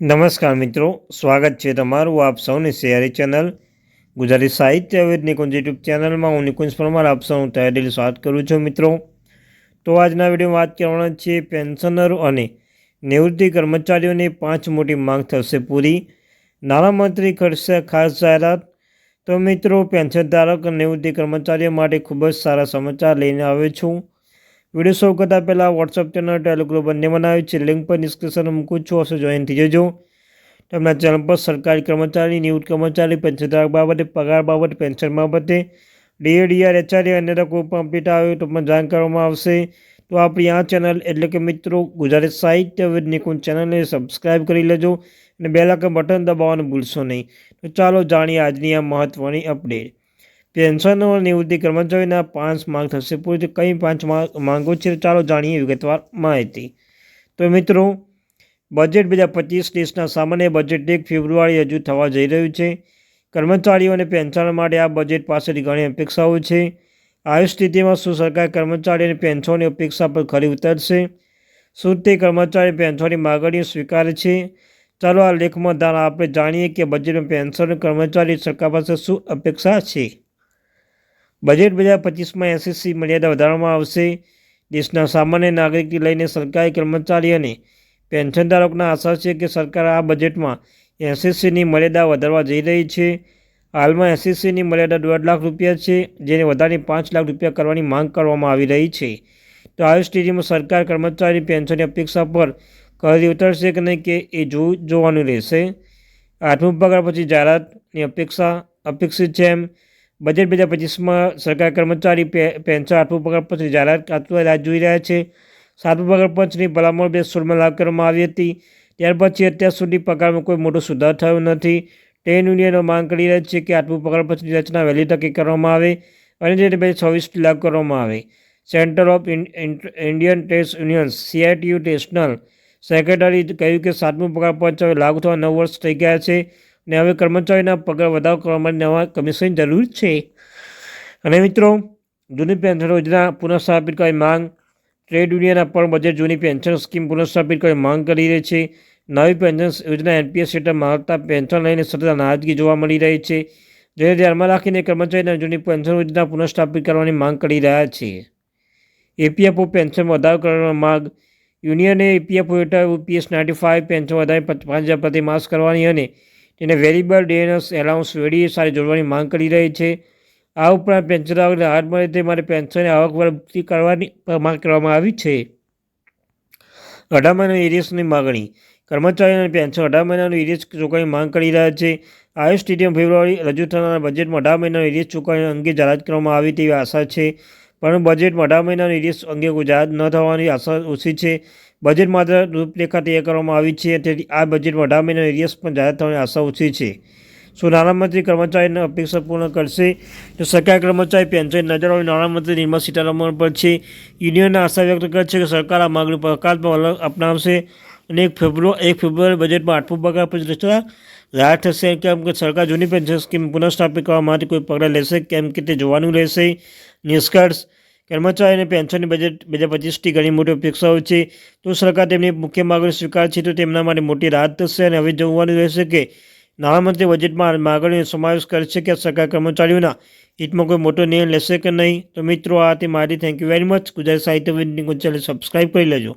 નમસ્કાર મિત્રો, સ્વાગત છે તમારું આપ સૌની શેરી ચેનલ ગુજરાતી સાહિત્ય વિદ નિકુંજ યુટ્યુબ ચેનલમાં. હું નિકુંજ પરમાર, આપ સૌનું તહેદીલ સ્વાગત કરું છું મિત્રો. તો આજના વિડીયોમાં વાત કરવાના છે પેન્શનરો અને નિવૃત્તિ કર્મચારીઓની પાંચ મોટી માંગ થશે પૂરી. નાણામંત્રી કરશે ખાસ જાહેરાત. તો મિત્રો, પેન્શન ધારક નિવૃત્તિ કર્મચારીઓ માટે ખૂબ જ સારા સમાચાર લઈને આવ્યો છું. વીડિયો શરૂ કરતાં પહેલાં વોટ્સઅપ ચેનલ ટેલિગ્રુપ બંને બનાવ્યું છે. લિંક પર ડિસ્ક્રિપ્શન મૂકું છું. હશે જોઈન થઈ જજો. તેમના ચેનલ પર સરકારી કર્મચારી, નિવૃત્ત કર્મચારી, પેન્શનધારક બાબતે, પગાર બાબતે, પેન્શન બાબતે ડીએડીઆર એચઆરએ અન્ય કોઈપણ અપડેટ આવે તો પણ જાણ કરવામાં આવશે. તો આપણી આ ચેનલ એટલે કે મિત્રો ગુજરાતી સાહિત્ય વિદ નિકુંજ ચેનલને સબસ્ક્રાઈબ કરી લેજો અને બે લાખ બટન દબાવવાનું ભૂલશો નહીં. તો ચાલો જાણીએ આજની આ મહત્ત્વની અપડેટ પેન્શન નિવૃત્તિ કર્મચારીના પાંચ માંગ થશે. પૂરી કઈ પાંચ માંગો છે ચાલો જાણીએ વિગતવાર માહિતી. તો મિત્રો બજેટ બે હજાર પચીસ દેશના સામાન્ય બજેટ એક ફેબ્રુઆરી હજુ થવા જઈ રહ્યું છે. કર્મચારીઓ અને પેન્શનર માટે આ બજેટ પાસેથી ઘણી અપેક્ષાઓ છે. આવી સ્થિતિમાં શું સરકાર કર્મચારી અને પેન્શનની અપેક્ષા પર ખરી ઉતરશે? શું તે કર્મચારી પેન્શનની માગણીઓ સ્વીકારે છે? ચાલો આ લેખમાં દ્વારા આપણે જાણીએ કે બજેટમાં પેન્શન કર્મચારી સરકાર પાસે શું અપેક્ષા છે? બજેટ બે હજાર પચીસમાં એસએસસી મર્યાદા વધારવામાં આવશે. દેશના સામાન્ય નાગરિકથી લઈને સરકારી કર્મચારી અને પેન્શનધારકોના આશા છે કે સરકાર આ બજેટમાં એસએસસીની મર્યાદા વધારવા જઈ રહી છે. હાલમાં એસએસસીની મર્યાદા દોઢ લાખ રૂપિયા છે, જેને વધારીને પાંચ લાખ રૂપિયા કરવાની માંગ કરવામાં આવી રહી છે. તો આવી સ્થિતિમાં સરકાર કર્મચારી પેન્શનની અપેક્ષા પર કરી ઉતરશે કે નહીં કે એ જોવું જોવાનું રહેશે. આઠમું પગાર પછી જાહેરાતની અપેક્ષા અપેક્ષિત છે એમ બજેટ બે હજાર પચીસમાં સરકાર કર્મચારી પેન્શન આઠમું પગાર પંચની જાહેરાત કાતવા રાહ જોઈ રહ્યા છે. સાતમું પગાર પંચની ભલામણ બે સોળમાં લાગુ કરવામાં આવી હતી. ત્યાર પછી અત્યાર સુધી પગારમાં કોઈ મોટો સુધાર થયો નથી. ટ્રેન યુનિયનો માંગ કરી રહી છે કે આઠમું પગાર પંચની રચના વહેલી તકે કરવામાં આવે અને જે બે છવ્વીસથી લાગુ કરવામાં આવે. Centre of Indian test unions CITU national secretary કહ્યું કે સાતમું પગાર પંચ હવે લાગુ થવા નવ વર્ષ થઈ ગયા છે. ને હવે કર્મચારીના પગાર વધારો કરવા માટે નવા કમિશન જરૂર છે. અને મિત્રો, જૂની પેન્શન યોજના પુનઃસ્થાપિત કરી માંગ. ટ્રેડ યુનિયનના પણ બજેટ જૂની પેન્શન સ્કીમ પુનઃસ્થાપિત કરવાની માંગ કરી રહી છે. નવી પેન્શન યોજના એનપીએસ હેઠળ માગતા પેન્શન લઈને સતત નારાજગી જોવા મળી રહી છે. જેને ધ્યાનમાં રાખીને કર્મચારીના જૂની પેન્શન યોજના પુનઃસ્થાપિત કરવાની માંગ કરી રહ્યા છે. એપીએફઓ પેન્શન વધારો કરવાનો માંગ. યુનિયને એપીએફઓ હેઠળ યુપીએસ નાઇન્ટી ફાઇવ પેન્શન વધારી પાંચ હજાર પ્રતિ માસ કરવાની અને તેને વેરીબલ ડેનસ એલાઉન્સ વેડી સાથે જોડવાની માંગ કરી રહી છે. આ ઉપરાંત પેન્શનદારોને હાથ મળે તે માટે પેન્શનની આવક વૃદ્ધિ કરવાની માંગ કરવામાં આવી છે. અઢાર મહિનાની એરિયસની માગણી. કર્મચારીઓને પેન્શન અઢાર મહિનાનું એરિયસ ચૂકવણી માંગ કરી રહ્યા છે. આયુષ સ્ટેડિયમ ફેબ્રુઆરી રજૂ થનારા બજેટમાં અઢાર મહિનાનું એરિયસ ચૂકવણી અંગે જાહેરાત કરવામાં આવી તેવી આશા છે. પરંતુ બજેટમાં અઢાર મહિનાનું એરિયસ અંગે ગુજરાત ન થવાની આશા ઓછી છે. બજેટ માત્ર રૂપરેખા તૈયાર કરવામાં આવી છે, તેથી આ બજેટમાં અઢાર મહિના એરિયસ પણ જાહેર થવાની આશા ઓછી છે. શું નાણામંત્રી કર્મચારીને અપેક્ષા પૂર્ણ કરશે? તો સરકાર કર્મચારી, પેન્શન નજર આવી નાણામંત્રી નિર્મલા સીતારમણ પર છે યુનિયનના આશા વ્યક્ત કરે છે કે સરકાર આ માગણી હકારાત્મક અપનાવશે અને એક ફેબ્રુઆરી એક ફેબ્રુઆરી બજેટમાં આઠમું પગાર પછી રચના જાહેર થશે. કેમ કે સરકાર જૂની પેન્શન સ્કીમ પુનઃસ્થાપિત કરવા માટે કોઈ પગલાં લેશે? કેમ કે તે જોવાનું રહેશે. નિષ્કર્ષ કર્મચારીને પેન્શનની બજેટ બે હજાર પચીસથી ઘણી મોટી અપેક્ષાઓ છે. તો સરકાર તેમની મુખ્ય માગણી સ્વીકાર છે તો તેમના માટે મોટી રાહત થશે અને હવે જોવાનું રહેશે કે નાણામંત્રી બજેટમાં માગણીનો સમાવેશ કરે છે કે સરકાર કર્મચારીઓના હિતમાં કોઈ મોટો નિર્ણય લેશે કે નહીં. તો મિત્રો, આ તે મારી thank you very much Gujarat Sahitya channel subscribe કરી લેજો.